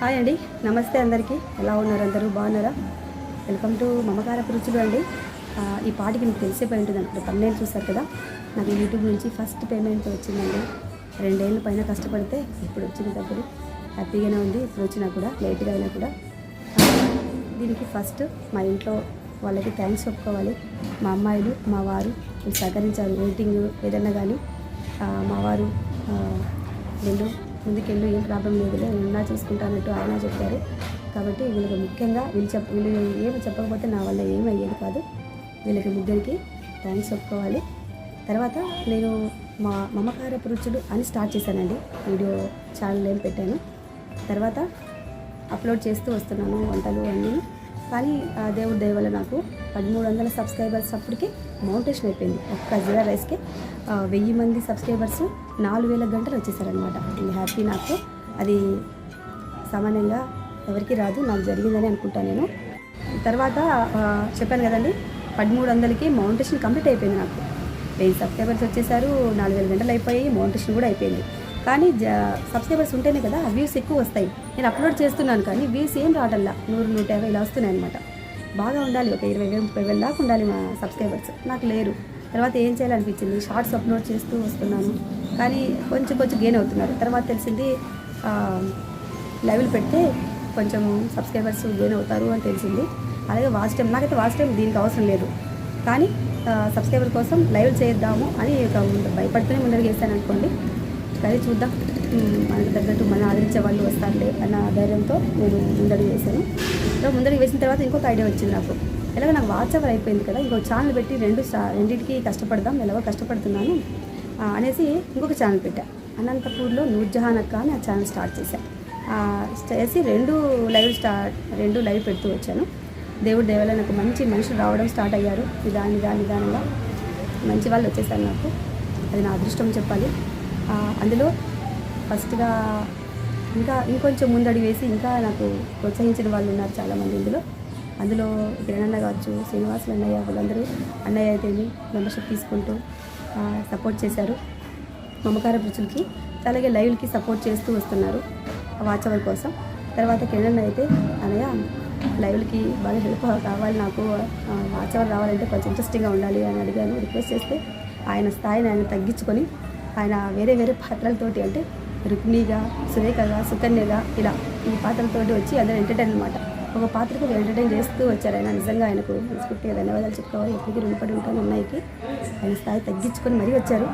Hi అండి. నమస్తే అందరికీ. ఎలా ఉన్నారు అందరూ? బాగున్నారా? వెల్కమ్ టు మమకార రుచులు అండి. ఈ పాటికి మీకు తెలిసిపోయి ఉంటుంది అనుకుంటా తమ్నేలు చూసారు కదా? నాకు యూట్యూబ్ నుంచి ఫస్ట్ పేమెంట్ వచ్చిందండి. రెండేళ్ళ పైన కష్టపడితే ఇప్పుడు వచ్చింది డబ్బులు హ్యాపీగానే ఉంది. ఇప్పుడు వచ్చినా కూడా లేట్గా అయినా కూడా. దీనికి ఫస్ట్ మా ఇంట్లో వాళ్ళకి థ్యాంక్స్ చెప్పుకోవాలి మా అమ్మాయిలు మా వారు సహకరించారు. వెయిటింగ్ ఏదన్నా కానీ మా వారు ఆ, ముందుకెళ్ళు ఏం ప్రాబ్లం లేదులే నేను ఉన్నా చూసుకుంటానట్టు ఆయన చెప్పారు. కాబట్టి వీళ్ళకి ముఖ్యంగా వీళ్ళు చెప్ వీళ్ళు ఏమి చెప్పకపోతే నా వల్ల ఏమీ అయ్యేది కాదు. వీళ్ళకి ముగ్గురికి థ్యాంక్స్ చెప్పుకోవాలి. తర్వాత నేను మా మమకార పురుషుడు అని స్టార్ట్ చేశానండి. వీడియో ఛానల్ ఏం పెట్టాను. తర్వాత అప్లోడ్ చేస్తూ వస్తున్నాను వంటలు అన్నీ. కానీ ఆ దేవుడి దయ వల్ల నాకు పదమూడు వందల సబ్స్క్రైబర్స్ అప్పటికి మౌంటేషన్ అయిపోయింది. ఒక్క జీరా రైస్కి వెయ్యి మంది సబ్స్క్రైబర్స్ నాలుగు వేల గంటలు వచ్చేసారనమాట ఇది హ్యాపీ నాకు. అది సామాన్యంగా ఎవరికి రాదు నాకు జరిగిందని అనుకుంటాను నేను. తర్వాత చెప్పాను కదండి పదమూడు వందలకి మౌంటేషన్ కంప్లీట్ అయిపోయింది నాకు. వెయ్యి సబ్స్క్రైబర్స్ వచ్చేసారు నాలుగు వేల గంటలు అయిపోయి మౌంటేషన్ కూడా అయిపోయింది. కానీ జ సబ్స్క్రైబర్స్ ఉంటేనే కదా వ్యూస్ ఎక్కువ వస్తాయి. నేను అప్లోడ్ చేస్తున్నాను కానీ వ్యూస్ ఏం రావటల్లా నూరు నూట యాభై ఇలా వస్తున్నాయి అనమాట బాగా ఉండాలి ఒక ఇరవై వేలు ముప్పై వేలు దాకా ఉండాలి మా సబ్స్క్రైబర్స్ నాకు లేరు. తర్వాత ఏం చేయాలనిపించింది? షార్ట్స్ అప్లోడ్ చేస్తూ వస్తున్నాను. కానీ కొంచెం కొంచెం గెయిన్ అవుతున్నారు. తర్వాత తెలిసింది లైవ్లు పెడితే కొంచెం సబ్స్క్రైబర్స్ గెయిన్ అవుతారు అని తెలిసింది. అలాగే వాచ్ టైం నాకైతే వాచ్ టైం దీనికి అవసరం లేదు. కానీ సబ్స్క్రైబర్ కోసం లైవ్ చేద్దాము అని భయపడుతూనే ముందరికి వేసాను అనుకోండి. కానీ చూద్దాం. మనకు తగ్గట్టు మన ఆదరించే వాళ్ళు వస్తారులే అన్న ధైర్యంతో నేను ముందడుగు వేసాను సో ముందడుగు వేసిన తర్వాత ఇంకొక ఐడియా వచ్చింది నాకు. ఎలాగో నాకు వాచ్ అవర్ అయిపోయింది కదా ఇంకో ఛానల్ పెట్టి రెండు స్టా- రెండింటికి కష్టపడదాం ఎలాగో కష్టపడుతున్నాను అనేసి ఇంకొక ఛానల్ పెట్టా. అనంతపూర్లో నూర్జహాన్ అక్క అని ఆ ఛానల్ స్టార్ట్ చేశాను చేసి రెండు లైవ్ స్టార్ట్ రెండు లైవ్ పెడుతూ వచ్చాను. దేవుడి దేవాలయం నాకు మంచి మనుషులు రావడం స్టార్ట్ అయ్యారు. నిదాని నిదాని నిదానంగా. మంచి వాళ్ళు వచ్చేసారు నాకు. అది నా అదృష్టం చెప్పాలి. అందులో ఫస్ట్గా ఇంకా ఇంకొంచెం ముందడి వేసి ఇంకా నాకు ప్రోత్సహించిన వాళ్ళు ఉన్నారు చాలామంది ఇందులో. అందులో కిరణ్ కావచ్చు శ్రీనివాసులు అన్నయ్య వాళ్ళందరూ అన్నయ్య అయితేమి మెంబర్షిప్ తీసుకుంటూ సపోర్ట్ చేశారు మమకార రుచులకి అలాగే లైవ్లకి సపోర్ట్ చేస్తూ వస్తున్నారు వాచ్ అవర్ కోసం. తర్వాత కిరణ్ అయితే అన్నయ్య లైవ్లకి బాగా హెల్ప్ కావాలి నాకు. వాచ్ అవర్ రావాలంటే కొంచెం ఇంట్రెస్టింగ్గా ఉండాలి అని అడిగాను. రిక్వెస్ట్ చేస్తే ఆయన స్థాయిని ఆయన తగ్గించుకొని ఆయన వేరే వేరే పాత్రలతోటి అంటే రుక్మిణిగా సురేఖగా సుకన్యగా ఇలా ఈ పాత్రలతోటి వచ్చి అందరూ ఎంటర్టైన్ అనమాట ఒక పాత్రకు ఎంటర్టైన్ చేస్తూ వచ్చారు. ఆయన నిజంగా ఆయనకు మనస్ఫూర్తిగా ధన్యవాదాలు చెప్పుకోవాలి. ఎప్పటికీ రుణపడి ఉంటాను అమ్మాయికి ఆయన స్థాయి తగ్గించుకొని మరీ వచ్చారు.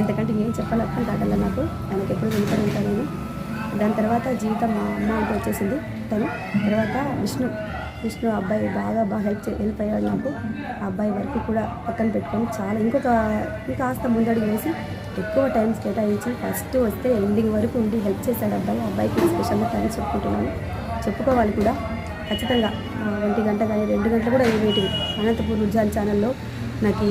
ఇంతకంటే ఏం చెప్పాలి అర్థం కాగల నాకు. ఆయనకి ఎప్పుడు రుణపడి ఉంటాను నేను దాని తర్వాత జీవితం మా అమ్మ అంటూ వచ్చేసింది. తను తర్వాత విష్ణు. విష్ణు అబ్బాయి బాగా బాగా హెల్ప్ హెల్ప్ అయ్యాడు నాకు. ఆ అబ్బాయి వర్క్ కూడా పక్కన పెట్టుకొని చాలా ఇంకొక ఇంకా కాస్త ముందడుగు వేసి ఎక్కువ టైం కేటాయించి ఫస్ట్ వస్తే ఎండింగ్ వరకు ఉండి హెల్ప్ చేశాడు అబ్బాయి. అబ్బాయికి స్పెషల్గా థ్యాంక్స్ చెప్పుకుంటున్నాను. చెప్పుకోవాలి కూడా. ఖచ్చితంగా ఒంటి గంట కానీ రెండు గంటలు కూడా అయ్యే అనంతపూర్ రుజాన్ ఛానల్లో నాకు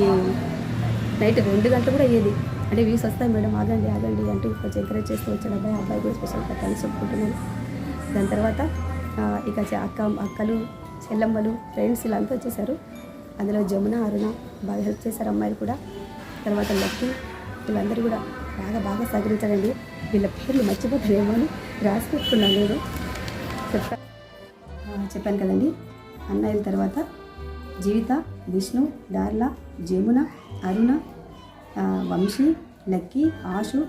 నైట్ రెండు గంటలు కూడా అయ్యేది. అంటే వ్యూస్ వస్తాయి మేడం ఆగండి ఆగండి అంటూ కొంచెం ఎంకరేజ్ చేస్తూ వచ్చాడు అబ్బాయి. అబ్బాయి కూడా స్పెషల్గా థ్యాంక్స్ చెప్పుకుంటున్నాను. దాని తర్వాత ఇక అక్క అక్కలు చెల్లమ్మలు ఫ్రెండ్స్ ఇలా అంతా వచ్చేసారు. అందులో జమున అరుణ బాగా హెల్ప్ చేశారు అమ్మాయిలు కూడా. తర్వాత లక్కీ వీళ్ళందరూ కూడా బాగా బాగా సహకరించారండి. వీళ్ళ పేర్లు మర్చిపోతారేమో అని రాసి పెట్టుకున్నాను నేను. చెప్పా చెప్పాను కదండి. అన్నయ్యల తర్వాత జీవిత విష్ణు డార్లా జమున అరుణ వంశీ లక్కీ ఆశు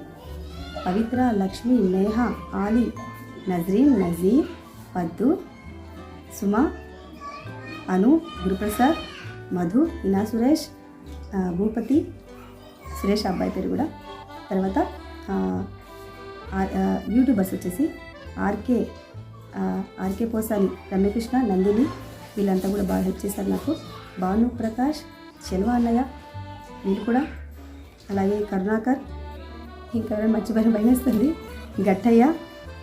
పవిత్ర లక్ష్మి నేహ ఆలి నజరీన్ నజీర్ పద్దు సుమ అను గురుప్రసాద్ మధు ఇనా సురేష్ భూపతి సురేష్ అబ్బాయి పేరు కూడా. తర్వాత యూట్యూబర్స్ వచ్చేసి ఆర్కే ఆర్కే పోసాని రమ్యకృష్ణ నందిని వీళ్ళంతా కూడా బాగా హెల్ప్ చేశారు నాకు. భాను ప్రకాష్ శెల్వ అన్నయ్య వీళ్ళు కూడా. అలాగే కరుణాకర్ ఇంకా మర్చిపోయిన భయం వేస్తుంది? గట్టయ్య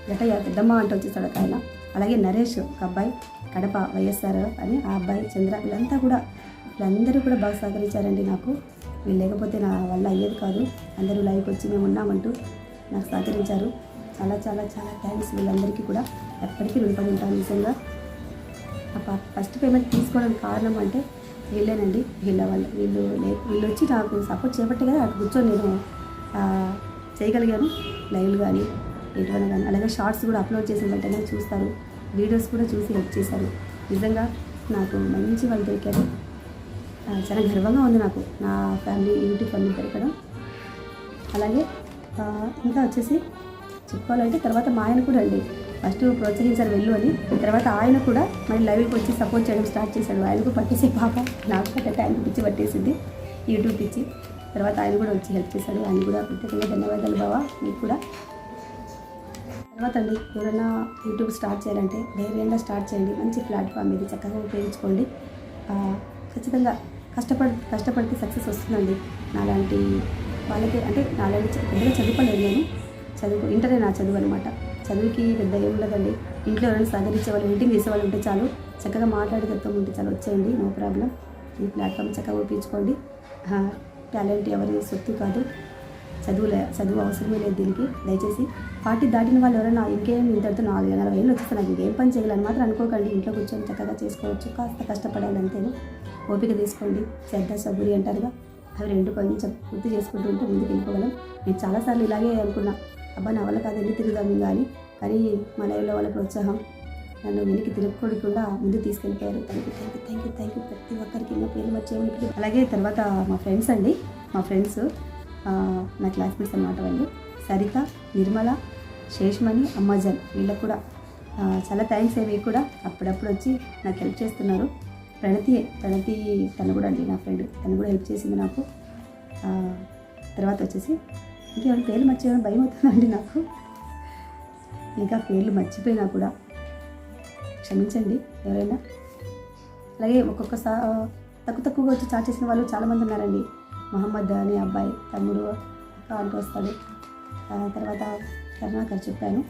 గట్టయ్య పెద్దమ్మ అంటూ వచ్చేసాడు ఒక ఆయన. అలాగే నరేష్ ఒక అబ్బాయి కడప వైఎస్ఆర్ అని ఆ అబ్బాయి చంద్ర వీళ్ళంతా కూడా. వీళ్ళందరూ కూడా బాగా సహకరించారండి నాకు. వీళ్ళు లేకపోతే నా వల్ల అయ్యేది కాదు. అందరూ లైవ్కి వచ్చి మేము ఉన్నామంటూ నాకు సహకరించారు. చాలా చాలా చాలా థ్యాంక్స్ వీళ్ళందరికీ కూడా. ఎప్పటికీ రుణపడి ఉంటాను నిజంగా. ఆ ప- ఫస్ట్ పేమెంట్ తీసుకోవడానికి కారణం అంటే వీళ్ళేనండి. వీళ్ళ వల్ల వీళ్ళు వీళ్ళు వచ్చి నాకు సపోర్ట్ చేయబట్టే కదా అక్కడ కూర్చొని నేను చేయగలిగాను. లైవ్లు కానీ ఎటువంటి కానీ అలాగే షార్ట్స్ కూడా అప్లోడ్ చేసిన వెంటనే చూస్తారు. వీడియోస్ కూడా చూసి హెల్ప్ చేశారు. నిజంగా నాకు మంచి వాళ్ళు దొరికారు. చాలా గర్వంగా ఉంది నాకు. నా ఫ్యామిలీ యూట్యూబ్ ఫ్యామిలీ దొరకడం అలాగే ఇంకా వచ్చేసి చెప్పుకోవాలంటే తర్వాత మా ఆయన కూడా అండి. ఫస్ట్ ప్రోత్సహించారు వెళ్ళు అని. తర్వాత ఆయన కూడా మళ్ళీ లైవ్కి వచ్చి సపోర్ట్ చేయడం స్టార్ట్ చేశాడు. ఆయనకు పట్టేసి పాప నాకు పట్టే ఆయనకు పిచ్చి పట్టేసింది. యూట్యూబ్ పిచ్చి. తర్వాత ఆయన కూడా వచ్చి హెల్ప్ చేశాడు. ఆయన కూడా ప్రత్యేకంగా ధన్యవాదాలు బావా. మీకు కూడా. తర్వాత అండి ఎవరైనా యూట్యూబ్ స్టార్ట్ చేయాలంటే ధైర్యంగా స్టార్ట్ చేయండి. మంచి ప్లాట్ఫామ్ ఇది. చక్కగా ఉపయోగించుకోండి. ఖచ్చితంగా కష్టపడి కష్టపడితే సక్సెస్ వస్తుందండి. నాలాంటి వాళ్ళకి అంటే నాలాంటి పెద్దగా చదువుకోలేదు నేను. చదువు ఇంటరే నా చదువు అనమాట చదువుకి పెద్ద ఏం ఉండదండి. ఇంట్లో ఎవరైనా సహకరించే వాళ్ళు మీటింగ్ చేసేవాళ్ళు ఉంటే చాలు. చక్కగా మాట్లాడే తత్వం ఉంటే చాలు. వచ్చేయండి నో ప్రాబ్లం. ఈ ప్లాట్ఫామ్ చక్కగా ఉపయోగించుకోండి టాలెంట్ ఎవరి సొత్తు కాదు. చదువులే చదువు అవసరమే లేదు దీనికి. దయచేసి పార్టీ దాటిన వాళ్ళు ఎవరైనా ఇంకేం ఇంతటితో నాలుగు నలభై ఏళ్ళు వచ్చేస్తే నాకు ఇంకేం పని చేయాలని మాత్రం అనుకోకండి. ఇంట్లో కూర్చొని చక్కగా చేసుకోవచ్చు. కాస్త కష్టపడాలి అంతేను. ఓపిక తీసుకోండి. శ్రద్ధ సబురి అంటారుగా. అవి రెండు కొంచెం గుర్తు చేసుకుంటూ ఉంటే ముందుకు వెళ్ళిపోగలం. నేను చాలాసార్లు ఇలాగే అనుకున్నా. అబ్బా నా వల్ల కాదు వెళ్ళి తిరుగుదాం కానీ కానీ మా లైవ్లో వాళ్ళ ప్రోత్సాహం నన్ను వెనక్కి తిరగకూడకుండా ముందు తీసుకెళ్ళిపోయారు. Thank you thank you thank you thank you ప్రతి ఒక్కరికి నా పేరు వచ్చేవాళ్ళకి అలాగే తర్వాత మా ఫ్రెండ్స్ అండి. మా ఫ్రెండ్స్ నా క్లాస్మేట్స్ అన్నమాట వాళ్ళు. సరిత నిర్మల శేష్మణి అమ్మాజన్. వీళ్ళకు కూడా చాలా థ్యాంక్స్ అవి కూడా అప్పుడప్పుడు వచ్చి నాకు హెల్ప్ చేస్తున్నారు. ప్రణతి ప్రణతి తను కూడా అండి నా ఫ్రెండ్. తను కూడా హెల్ప్ చేసింది నాకు. తర్వాత వచ్చేసి ఇంకేమైనా పేర్లు మర్చిపోయిన భయం అవుతుందండి నాకు. ఇంకా పేర్లు మర్చిపోయినా కూడా. క్షమించండి ఎవరైనా. అలాగే ఒక్కొక్కసారి తక్కువ తక్కువగా వచ్చి చాట్ చేసిన వాళ్ళు చాలామంది ఉన్నారండి. మహమ్మద్ అనే అబ్బాయి తమ్ముడు అక్క అంటూ వస్తాడు. తర్వాత కరుణాకర్ చెప్పాను.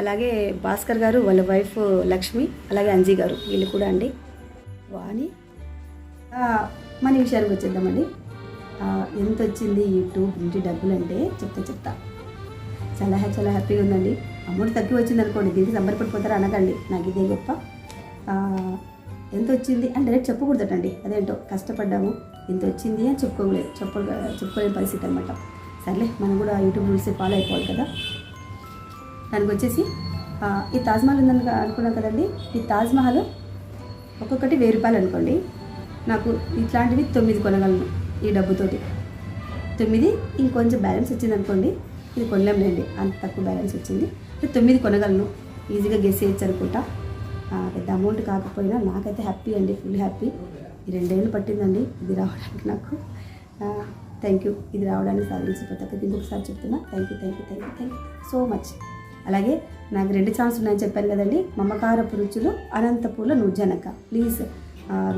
అలాగే భాస్కర్ గారు వాళ్ళ వైఫ్ లక్ష్మి అలాగే అంజీ గారు వీళ్ళు కూడా అండి. వాణి. మన విషయానికి వచ్చేద్దామండి. ఎంత వచ్చింది యూట్యూబ్ ఇంటి డబ్బులు అంటే చెప్తా చెప్తా. చాలా చాలా హ్యాపీగా ఉందండి. అమౌంట్ తక్కువ వచ్చింది అనుకోండి దీనికి సంబరపడిపోతారు అనకండి. నాకు ఇదే గొప్ప. ఎంత వచ్చింది అని డైరెక్ట్ చెప్పకూడదటండి. అదేంటో కష్టపడ్డాము. ఇంత వచ్చింది అని చెప్పుకోలేదు చెప్ప చెప్పుకోలేని పరిస్థితి అనమాట సర్లే మనం కూడా యూట్యూబ్ రూల్స్ ఫాలో అయిపోవాలి కదా. దానికి వచ్చేసి ఈ తాజ్మహల్ ఉందని అనుకున్నాం కదండి. ఈ తాజ్మహల్ ఒక్కొక్కటి వెయ్యి రూపాయలు అనుకోండి. నాకు ఇట్లాంటివి తొమ్మిది కొనగలను ఈ డబ్బుతోటి. తొమ్మిది ఇంకొంచెం బ్యాలెన్స్ వచ్చింది అనుకోండి ఇది కొనలేంలేండి అంత తక్కువ బ్యాలెన్స్ వచ్చింది. తొమ్మిది కొనగలను ఈజీగా గెస్ చేయొచ్చు అనుకుంటా. పెద్ద అమౌంట్ కాకపోయినా నాకైతే హ్యాపీ అండి ఫుల్ హ్యాపీ. ఈ రెండేళ్ళు పట్టిందండి ఇది రావడానికి నాకు. Thank you. ఇది రావడానికి సాధించి ప్రతి ఒక్కరికి ఇంకొకసారి చెప్తున్నా. Thank you thank you thank you thank you so much. అలాగే నాకు రెండు ఛాన్స్ ఉన్నాయని చెప్పాను కదండి. మమకారపు రుచులు అనంతపూర్ల నుజ్జనక ప్లీజ్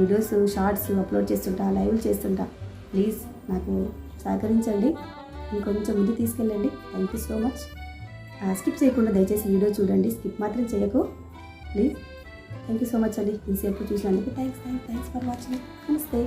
వీడియోస్ షార్ట్స్ అప్లోడ్ చేస్తుంటా లైవ్లు చేస్తుంటా. ప్లీజ్ నాకు సహకరించండి. ఇంకొంచెం ముందు తీసుకెళ్ళండి. Thank you so much skip చేయకుండా దయచేసి వీడియో చూడండి. స్కిప్ మాత్రం చేయకు. Please thank you so much అండి. ఇంతసేపు చూసినందుకు thanks thanks thanks for watching నమస్తే